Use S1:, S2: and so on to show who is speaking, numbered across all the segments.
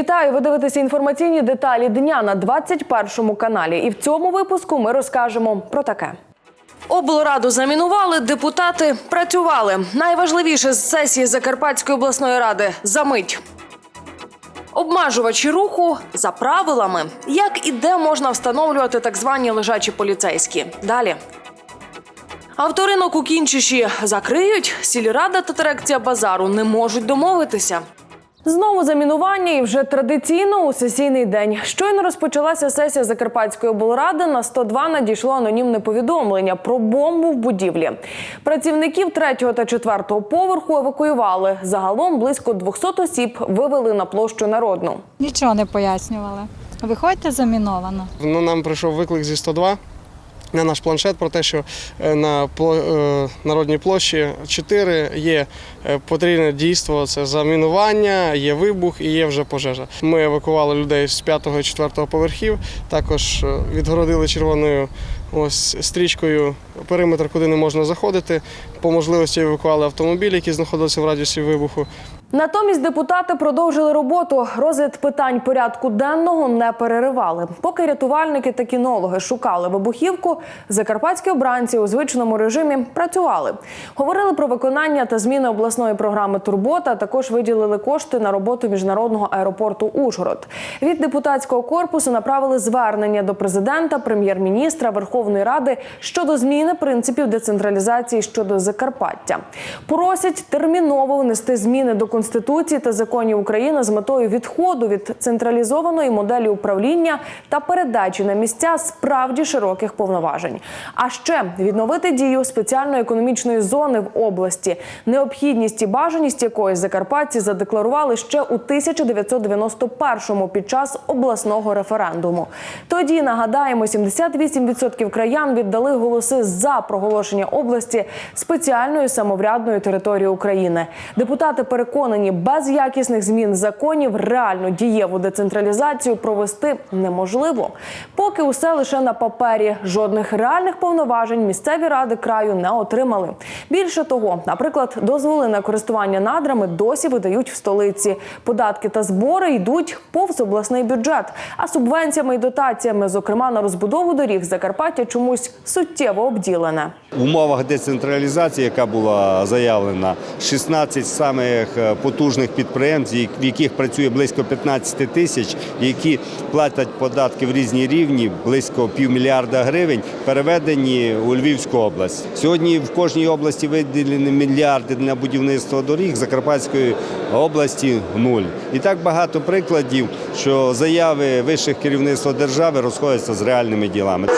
S1: Вітаю! Ви дивитеся інформаційні деталі дня на 21 каналі. І в цьому випуску ми розкажемо про таке. Облраду замінували, депутати працювали. Найважливіше з сесії Закарпатської обласної ради за мить. Обмежувачі руху за правилами. Як і де можна встановлювати так звані лежачі поліцейські? Далі. Авторинок у Кінчиші закриють. Сільрада та дирекція базару не можуть домовитися. Знову замінування і вже традиційно у сесійний день. Щойно розпочалася сесія Закарпатської облради. На 102 надійшло анонімне повідомлення про бомбу в будівлі. Працівників третього та четвертого поверху евакуювали. Загалом близько 200 осіб вивели на площу народну.
S2: Нічого не пояснювали. Виходьте заміновано.
S3: Ну, нам прийшов виклик зі 102 на наш планшет про те, що е, на е, Народній площі 4 є е, потрібне дійство, це замінування, є вибух і є вже пожежа. Ми евакували людей з 5 і 4 поверхів, також відгородили червоною ось стрічкою периметр, куди не можна заходити. По можливості евакували автомобілі, які знаходилися в радіусі вибуху.
S1: Натомість депутати продовжили роботу. Розгляд питань порядку денного не переривали. Поки рятувальники та кінологи шукали вибухівку, закарпатські обранці у звичному режимі працювали. Говорили про виконання та зміни обласної програми Турбота. Також виділили кошти на роботу міжнародного аеропорту Ужгород. Від депутатського корпусу направили звернення до президента, прем'єр-міністра Верховної Ради щодо зміни принципів децентралізації щодо Закарпаття. Просять терміново внести зміни до конституції та законів України з метою відходу від централізованої моделі управління та передачі на місця справді широких повноважень. А ще відновити дію спеціальної економічної зони в області, необхідність і бажаність якої закарпатці задекларували ще у 1991-му під час обласного референдуму. Тоді нагадаємо, 78% краян віддали голоси за проголошення області спеціальною самоврядною територією України. Депутати переконані, без якісних змін законів реально дієву децентралізацію провести неможливо. Поки усе лише на папері, жодних реальних повноважень місцеві ради краю не отримали. Більше того, наприклад, дозволи на користування надрами досі видають в столиці. Податки та збори йдуть повз обласний бюджет. А субвенціями і дотаціями, зокрема на розбудову доріг, Закарпаття чомусь суттєво обділене.
S4: В умовах децентралізації, яка була заявлена, 16 самих е, потужних підприємств, в яких працює близько 15 тисяч, які платять податки в різні рівні, близько півмільярда гривень, переведені у Львівську область. Сьогодні в кожній області виділені мільярди на будівництво доріг Закарпатської області нуль. І так багато прикладів, що заяви вищих керівництва держави розходяться з реальними ділами.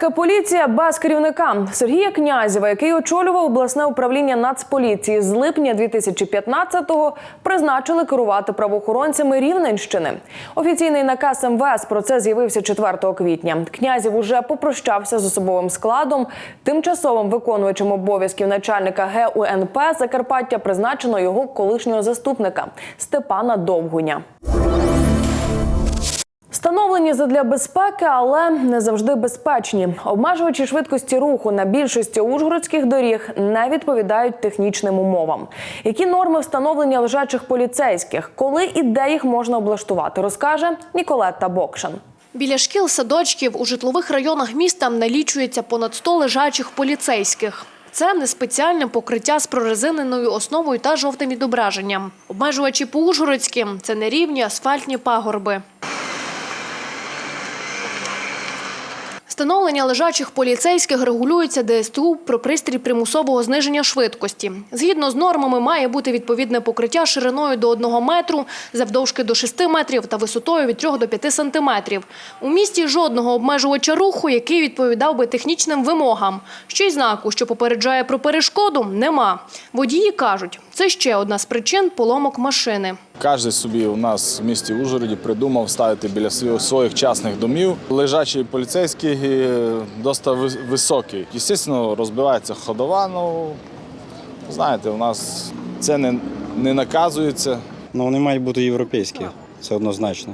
S1: Закарпатська поліція без керівника Сергія Князєва, який очолював обласне управління Нацполіції з липня 2015-го, призначили керувати правоохоронцями Рівненщини. Офіційний наказ МВС про це з'явився 4 квітня. Князєв уже попрощався з особовим складом. Тимчасовим виконувачем обов'язків начальника ГУНП Закарпаття призначено його колишнього заступника Степана Довгуня. Встановлені задля безпеки, але не завжди безпечні. Обмежувачі швидкості руху на більшості ужгородських доріг не відповідають технічним умовам. Які норми встановлення лежачих поліцейських, коли і де їх можна облаштувати, розкаже Ніколетта Бокшан.
S5: Біля шкіл, садочків у житлових районах міста налічується понад 100 лежачих поліцейських. Це не спеціальне покриття з прорезиненою основою та жовтим відображенням. Обмежувачі по Ужгородським – це нерівні асфальтні пагорби. Встановлення лежачих поліцейських регулюється ДСТУ про пристрій примусового зниження швидкості. Згідно з нормами, має бути відповідне покриття шириною до 1 метру, завдовжки до 6 метрів та висотою від 3 до 5 сантиметрів. У місті жодного обмежувача руху, який відповідав би технічним вимогам. Ще й знаку, що попереджає про перешкоду, нема. Водії кажуть, це ще одна з причин поломок машини.
S6: Кожен собі у нас в місті Ужгороді придумав ставити біля своїх частних домів. Лежачий поліцейський е, досить ви- високий. Звісно, розбивається ходова, ну Знаєте, у нас це не, не наказується.
S7: Ну, вони мають бути європейські, це однозначно.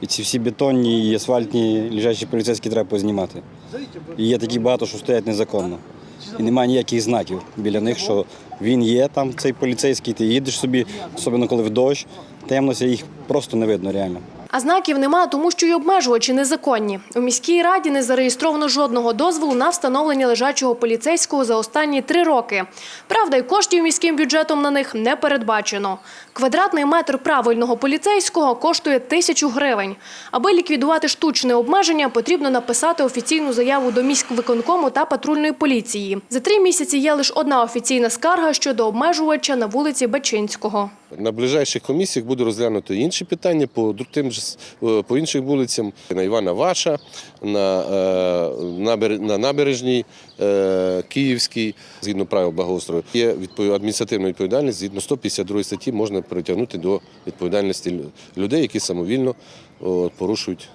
S7: І ці всі бетонні і асфальтні лежачі поліцейські треба познімати. І є такі багато, що стоять незаконно. І немає ніяких знаків біля них, що він є там, цей поліцейський, ти їдеш собі, особливо коли в дощ, темнося, їх просто не видно реально.
S5: А знаків нема, тому що й обмежувачі незаконні. У міській раді не зареєстровано жодного дозволу на встановлення лежачого поліцейського за останні три роки. Правда, й коштів міським бюджетом на них не передбачено. Квадратний метр правильного поліцейського коштує тисячу гривень. Аби ліквідувати штучне обмеження, потрібно написати офіційну заяву до міськвиконкому та патрульної поліції. За три місяці є лише одна офіційна скарга щодо обмежувача на вулиці Бачинського.
S8: На ближайших комісіях буде розглянуто інші питання по тим же е, по іншим вулицям на Івана Ваша, на, е, на набережній е, Київській, згідно правил благоустрою. Є адміністративна відповідальність згідно 152 статті можна притягнути до відповідальності людей, які самовільно порушують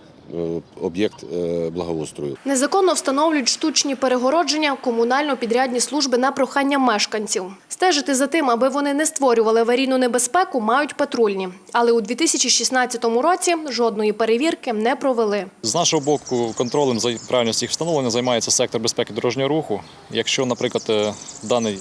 S8: об'єкт е, благоустрою.
S5: Незаконно встановлюють штучні перегородження комунально-підрядні служби на прохання мешканців. Стежити за тим, аби вони не створювали аварійну небезпеку, мають патрульні. Але у 2016 році жодної перевірки не провели.
S9: З нашого боку, контролем за правильністю їх встановлення займається сектор безпеки дорожнього руху. Якщо, наприклад, е, даний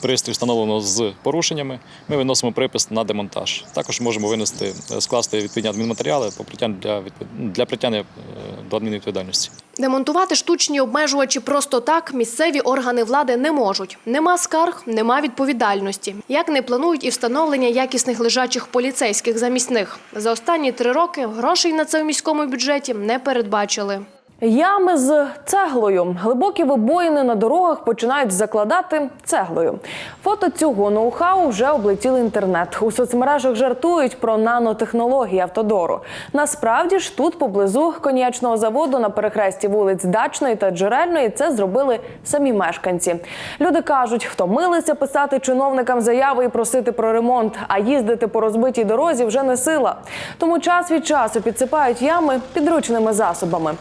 S9: пристрій встановлено з порушеннями, ми виносимо припис на демонтаж. Також можемо винести, е, скласти відповідні адмінматеріали по для, для притягнення е, до адмінвідповідальності.
S5: Демонтувати штучні обмежувачі просто так місцеві органи влади не можуть. Нема скарг, нема відповідальності. Як не планують і встановлення якісних лежачих поліцейських замість них. За останні три роки грошей на це в міському бюджеті не передбачили.
S1: Ями з цеглою. Глибокі вибоїни на дорогах починають закладати цеглою. Фото цього ноу-хау вже облетіли інтернет. У соцмережах жартують про нанотехнології автодору. Насправді ж тут поблизу коньячного заводу на перехресті вулиць Дачної та Джерельної це зробили самі мешканці. Люди кажуть, втомилися писати чиновникам заяви і просити про ремонт, а їздити по розбитій дорозі вже не сила. Тому час від часу підсипають ями підручними засобами.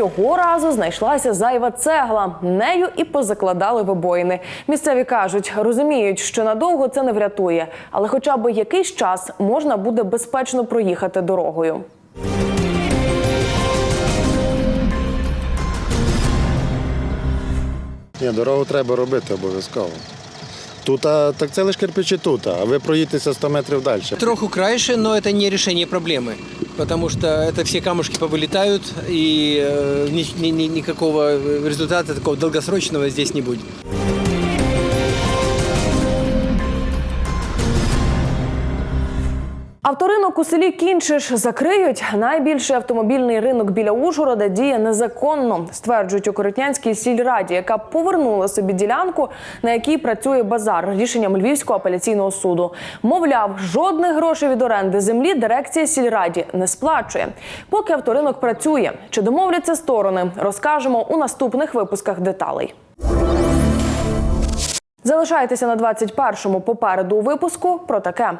S1: Цього разу знайшлася зайва цегла. Нею і позакладали вибоїни. Місцеві кажуть, розуміють, що надовго це не врятує, але хоча б якийсь час можна буде безпечно проїхати дорогою.
S10: Ні, дорогу треба робити обов'язково Тут, а, так це лише кирпичі тут, а ви проїдетеся 100 метрів далі.
S11: Троху краще, но это не решение проблемы, потому что это все камушки повылетают, и э, ни- ни- ни- никакого результата такого долгосрочного здесь не будет.
S1: Авторинок у селі Кінчиш закриють. Найбільший автомобільний ринок біля Ужгорода діє незаконно, стверджують у Коротнянській сільраді, яка повернула собі ділянку, на якій працює базар рішенням Львівського апеляційного суду. Мовляв, жодних грошей від оренди землі дирекція сільраді не сплачує. Поки авторинок працює, чи домовляться сторони, розкажемо у наступних випусках деталей. Залишайтеся на 21-му попереду у випуску про таке.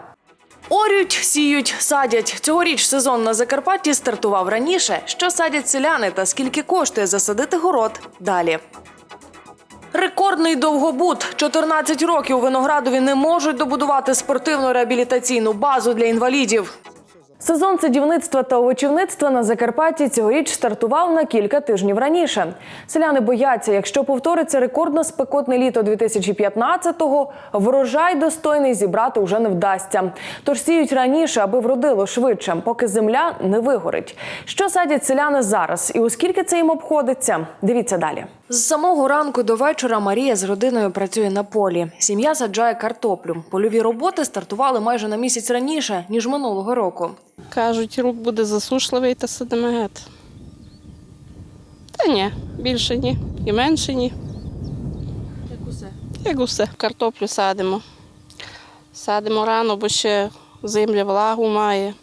S1: Орють, сіють, садять. Цьогоріч сезон на Закарпатті стартував раніше. Що садять селяни та скільки коштує засадити город? Далі. Рекордний довгобуд. 14 років Виноградові не можуть добудувати спортивну реабілітаційну базу для інвалідів. Сезон садівництва та овочівництва на Закарпатті цьогоріч стартував на кілька тижнів раніше. Селяни бояться, якщо повториться рекордно спекотне літо 2015-го, врожай достойний зібрати вже не вдасться. Тож сіють раніше, аби вродило швидше, поки земля не вигорить. Що садять селяни зараз і оскільки це їм обходиться? Дивіться далі. З самого ранку до вечора Марія з родиною працює на полі. Сім'я саджає картоплю. Польові роботи стартували майже на місяць раніше ніж минулого року.
S12: Кажуть, рук буде засушливий та садомегет. Та ні, більше ні. І менше ні. Як усе? Як усе. Картоплю садимо. Садимо рано, бо ще земля влагу має.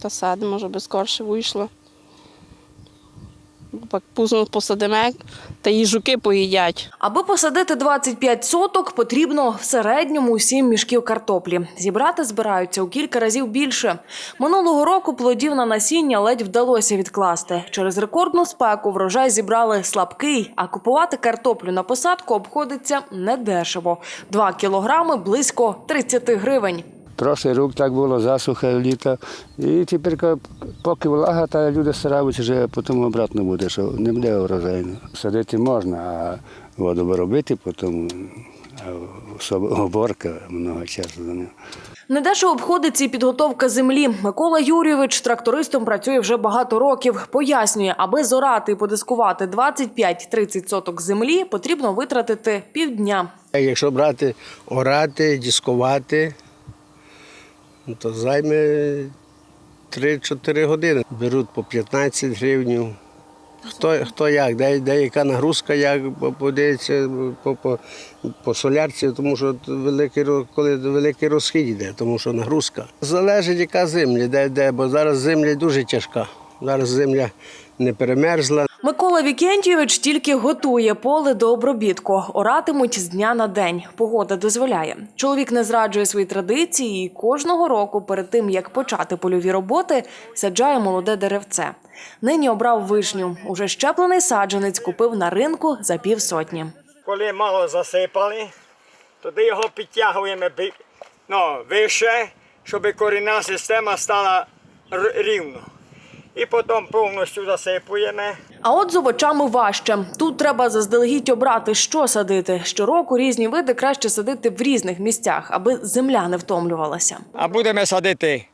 S12: Та садимо, щоб скорше вийшло. Пузно посадимо, та і жуки поїдять.
S1: Аби посадити 25 соток, потрібно в середньому 7 мішків картоплі. Зібрати збираються у кілька разів більше. Минулого року плодів на насіння ледь вдалося відкласти. Через рекордну спеку врожай зібрали слабкий, а купувати картоплю на посадку обходиться недешево. 2 кілограми – близько 30 гривень.
S13: Прошлий рік так було, засуха літо. І тепер, поки влага, та люди стараються, вже потім обратно буде, що не буде урожайно. Садити можна, а воду робити потім, а особ- уборка много часу за нього.
S1: Недешево обходиться і підготовка землі. Микола Юрійович трактористом працює вже багато років. Пояснює, аби зорати і подискувати 25-30 соток землі, потрібно витратити півдня.
S14: Якщо брати орати, дискувати, то займе 3-4 години. Беруть по 15 гривень. Хто, хто як, де, де яка нагрузка, як подається по, по, по солярці, тому що великий, коли великий розхід йде, тому що нагрузка. Залежить, яка земля, де, де, бо зараз земля дуже тяжка. Зараз земля не перемерзла,
S1: Микола Вікентійович тільки готує поле до обробітку. Оратимуть з дня на день. Погода дозволяє. Чоловік не зраджує свої традиції і кожного року, перед тим як почати польові роботи, саджає молоде деревце. Нині обрав вишню. Уже щеплений саджанець купив на ринку за півсотні.
S15: Коли мало засипали, тоді його підтягуємо ну, вище, щоб корінна система стала рівно. І потім повністю засипуємо.
S1: А от з овочами важче. Тут треба заздалегідь обрати, що садити. Щороку різні види краще садити в різних місцях, аби земля не втомлювалася.
S15: А будемо садити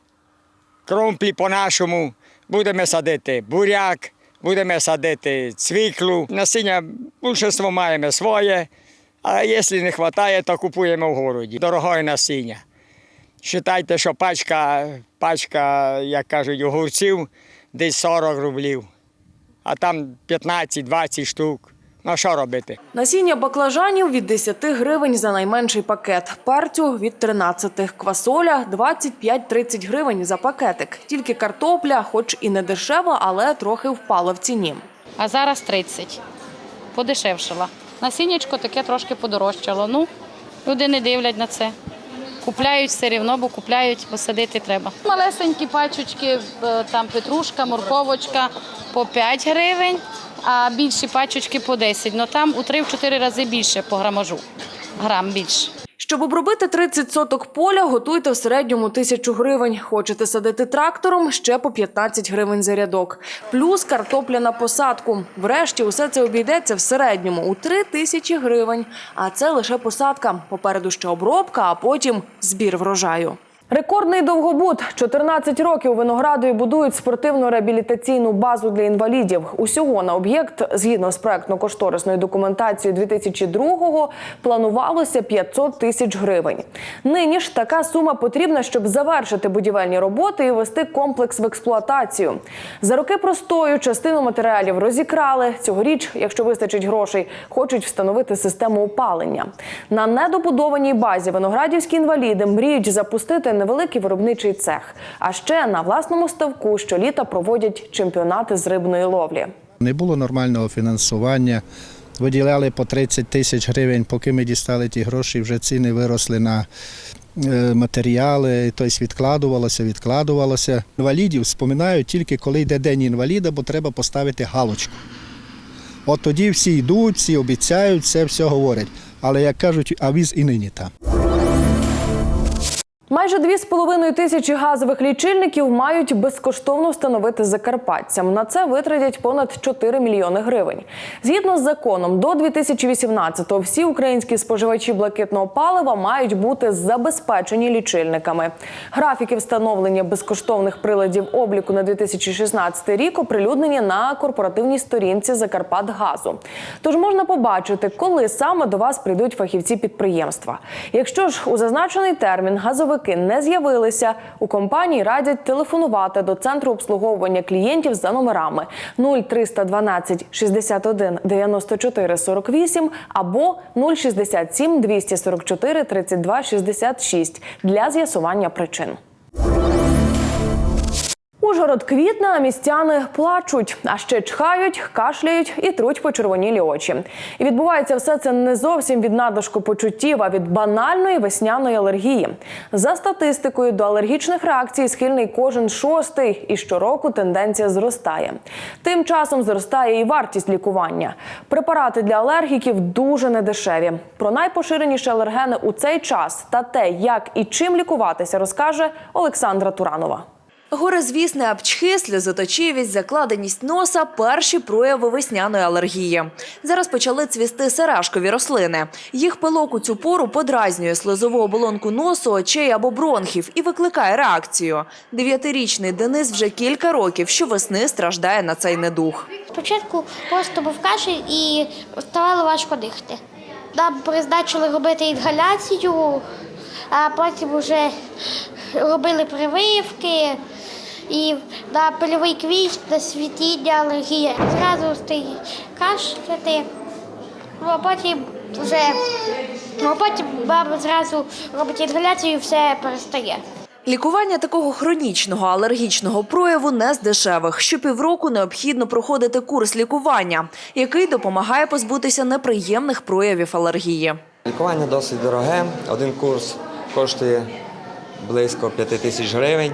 S15: кромплі по-нашому, будемо садити буряк, будемо садити цвіклу. Насіння більшість маємо своє, а якщо не вистачає, то купуємо в городі. Дорогое насіння. Считайте, що пачка, пачка, як кажуть, огурців десь 40 рублів, а там 15-20 штук. Ну що робити?
S1: Насіння баклажанів від 10 гривень за найменший пакет, перцю від 13, квасоля 25-30 гривень за пакетик. Тільки картопля, хоч і не дешева, але трохи впала в ціні.
S16: а зараз 30. Подешевшила. Насіннячко таке трошки подорожчало. Ну, люди не дивлять на це. Купляють все одно, бо купляють, бо садити треба. Малесенькі пачечки, е, там петрушка, морковочка по 5 гривень, а більші пачечки по 10. Ну там у 3-4 рази більше по грамажу. Грам більше.
S1: Щоб обробити 30 соток поля, готуйте в середньому тисячу гривень. Хочете садити трактором – ще по 15 гривень за рядок. Плюс картопля на посадку. Врешті усе це обійдеться в середньому у 3 тисячі гривень. А це лише посадка. Попереду ще обробка, а потім збір врожаю. Рекордний довгобуд. 14 років Виноградові будують спортивно-реабілітаційну базу для інвалідів. Усього на об'єкт, згідно з проектно-кошторисною документацією 2002-го, планувалося 500 тисяч гривень. Нині ж така сума потрібна, щоб завершити будівельні роботи і ввести комплекс в експлуатацію. За роки простою частину матеріалів розікрали. Цьогоріч, якщо вистачить грошей, хочуть встановити систему опалення. На недобудованій базі виноградівські інваліди мріють запустити невеликий виробничий цех. А ще на власному ставку щоліта проводять чемпіонати з рибної ловлі.
S17: Не було нормального фінансування. Виділяли по 30 тисяч гривень, поки ми дістали ті гроші, вже ціни виросли на е, матеріали, тобто відкладувалося, відкладувалося. Інвалідів споминають тільки коли йде день інваліда, бо треба поставити галочку. От тоді всі йдуть, всі обіцяють, все все говорять. Але як кажуть, а віз і нині там.
S1: Майже 2,5 тисячі газових лічильників мають безкоштовно встановити закарпатцям. На це витратять понад 4 мільйони гривень. Згідно з законом, до 2018-го всі українські споживачі блакитного палива мають бути забезпечені лічильниками. Графіки встановлення безкоштовних приладів обліку на 2016 рік оприлюднені на корпоративній сторінці Закарпатгазу. Тож можна побачити, коли саме до вас прийдуть фахівці підприємства. Якщо ж у зазначений термін газовики не з'явилися, у компанії радять телефонувати до центру обслуговування клієнтів за номерами 0312 61 94 48 або 067 244 32 66 для з'ясування причин. Ужгород квітне, а містяни плачуть, а ще чхають, кашляють і труть почервонілі очі. І відбувається все це не зовсім від надлишку почуттів, а від банальної весняної алергії. За статистикою, до алергічних реакцій схильний кожен шостий, і щороку тенденція зростає. Тим часом зростає і вартість лікування. Препарати для алергіків дуже недешеві. Про найпоширеніші алергени у цей час та те, як і чим лікуватися, розкаже Олександра Туранова.
S18: Горизвісне апчхи, сльозоточивість, закладеність носа – перші прояви весняної алергії. Зараз почали цвісти сережкові рослини. Їх пилок у цю пору подразнює слизову оболонку носу, очей або бронхів і викликає реакцію. Дев'ятирічний Денис вже кілька років щовесни страждає на цей недух.
S19: Спочатку просто був кашель і ставало важко дихати. Нам призначили робити інгаляцію, а потім вже робили прививки і на пильовий квіст, на світіння, алергія. Зразу стає кашляти, ну, а потім вже ну, а потім баба зразу робить інгаляцію і все перестає.
S18: Лікування такого хронічного алергічного прояву не з дешевих. Щопівроку необхідно проходити курс лікування, який допомагає позбутися неприємних проявів алергії.
S20: Лікування досить дороге. Один курс коштує близько 5 тисяч гривень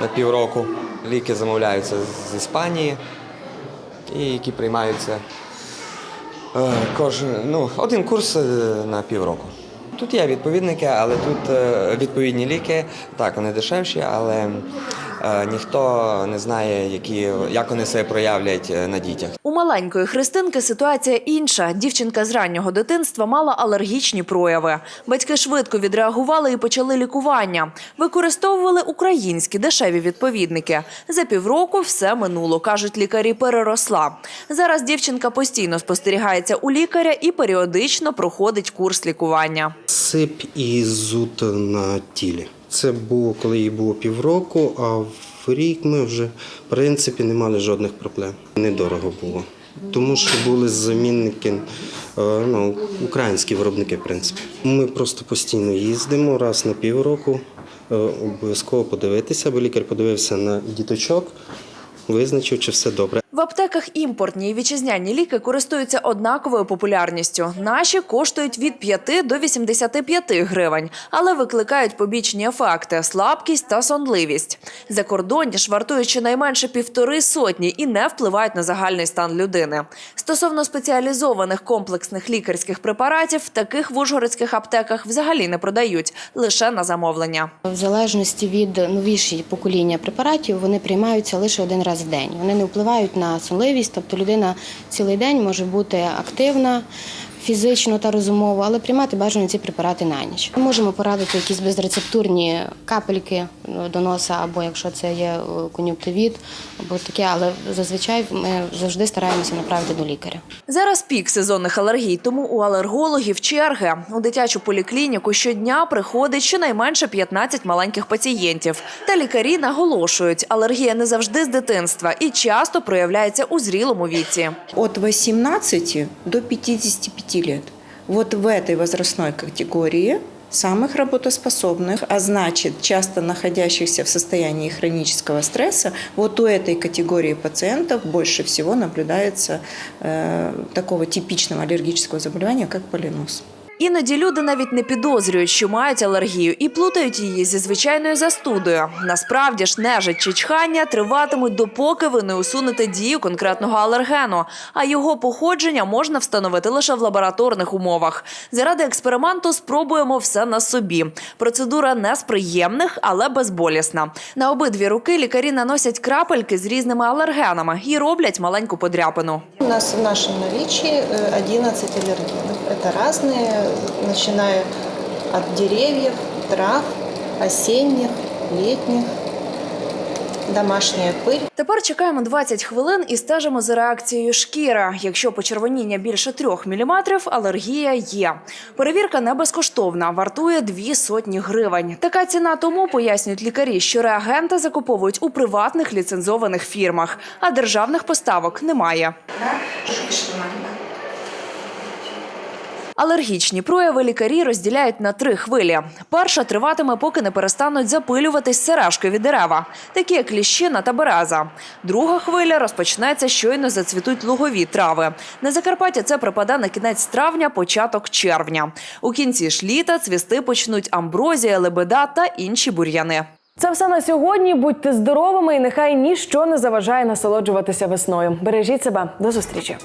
S20: на півроку. Ліки замовляються з Іспанії і які приймаються е, кожен, ну, один курс е, на півроку. Тут є відповідники, але тут е, відповідні ліки. Так, вони дешевші, але ніхто не знає, які, як вони себе проявлять е, на дітях.
S18: У маленької Христинки ситуація інша. Дівчинка з раннього дитинства мала алергічні прояви. Батьки швидко відреагували і почали лікування. Використовували українські дешеві відповідники. За півроку все минуло, кажуть лікарі, переросла. Зараз дівчинка постійно спостерігається у лікаря і періодично проходить курс лікування.
S21: Сип і зуд на тілі. Це було, коли їй було півроку, а в рік ми вже, в принципі, не мали жодних проблем. Недорого було. Тому що були замінники, е, ну, українські виробники, в принципі. Ми просто постійно їздимо раз на півроку, е, обов'язково подивитися, бо лікар подивився на діточок, визначив, чи все добре.
S18: В аптеках імпортні і вітчизняні ліки користуються однаковою популярністю. Наші коштують від 5 до 85 гривень, але викликають побічні ефекти – слабкість та сонливість. Закордонні ж вартують щонайменше півтори сотні і не впливають на загальний стан людини. Стосовно спеціалізованих комплексних лікарських препаратів, таких в ужгородських аптеках взагалі не продають, лише на замовлення.
S22: В залежності від новіші покоління препаратів вони приймаються лише один раз в день. Вони не впливають на сонливість, тобто людина цілий день може бути активна. Фізично та розумово, але приймати бажано ці препарати на ніч. Ми можемо порадити якісь безрецептурні капельки ну, до носа, або якщо це є е, кон'юнктивіт, або таке, але зазвичай ми завжди стараємося направити до лікаря.
S18: Зараз пік сезонних алергій, тому у алергологів черги. У дитячу поліклініку щодня приходить щонайменше 15 маленьких пацієнтів. Та лікарі наголошують, алергія не завжди з дитинства і часто проявляється у зрілому віці.
S23: От 18 до 55 лет. Вот в этой возрастной категории самых работоспособных, а значит, часто находящихся в состоянии хронического стресса, вот у этой категории пациентов больше всего наблюдается э, такого типичного аллергического заболевания, как полинос.
S18: Іноді люди навіть не підозрюють, що мають алергію, і плутають її зі звичайною застудою. Насправді ж нежить чи чхання триватимуть допоки ви не усунете дію конкретного алергену, а його походження можна встановити лише в лабораторних умовах. Заради експерименту спробуємо все на собі. Процедура не з приємних, але безболісна. На обидві руки лікарі наносять крапельки з різними алергенами і роблять маленьку подряпину.
S24: У нас в нашем наличии э, 11 аллергенов. Это разные, начиная от деревьев, трав, осенних, летних, домашняя пыль.
S18: Тепер чекаємо 20 хвилин і стежимо за реакцією шкіри. Якщо почервоніння більше 3 мм, алергія є. Перевірка не безкоштовна, вартує дві сотні гривень. Така ціна тому, пояснюють лікарі, що реагенти закуповують у приватних ліцензованих фірмах, а державних поставок немає. Алергічні прояви лікарі розділяють на три хвилі. Перша триватиме, поки не перестануть запилюватись сережкові дерева, такі як ліщина та береза. Друга хвиля розпочнеться щойно зацвітуть лугові трави. На Закарпаття це припаде на кінець травня, початок червня. У кінці ж літа цвісти почнуть амброзія, лебеда та інші бур'яни.
S1: Це все на сьогодні. Будьте здоровими і нехай ніщо не заважає насолоджуватися весною. Бережіть себе. До зустрічі.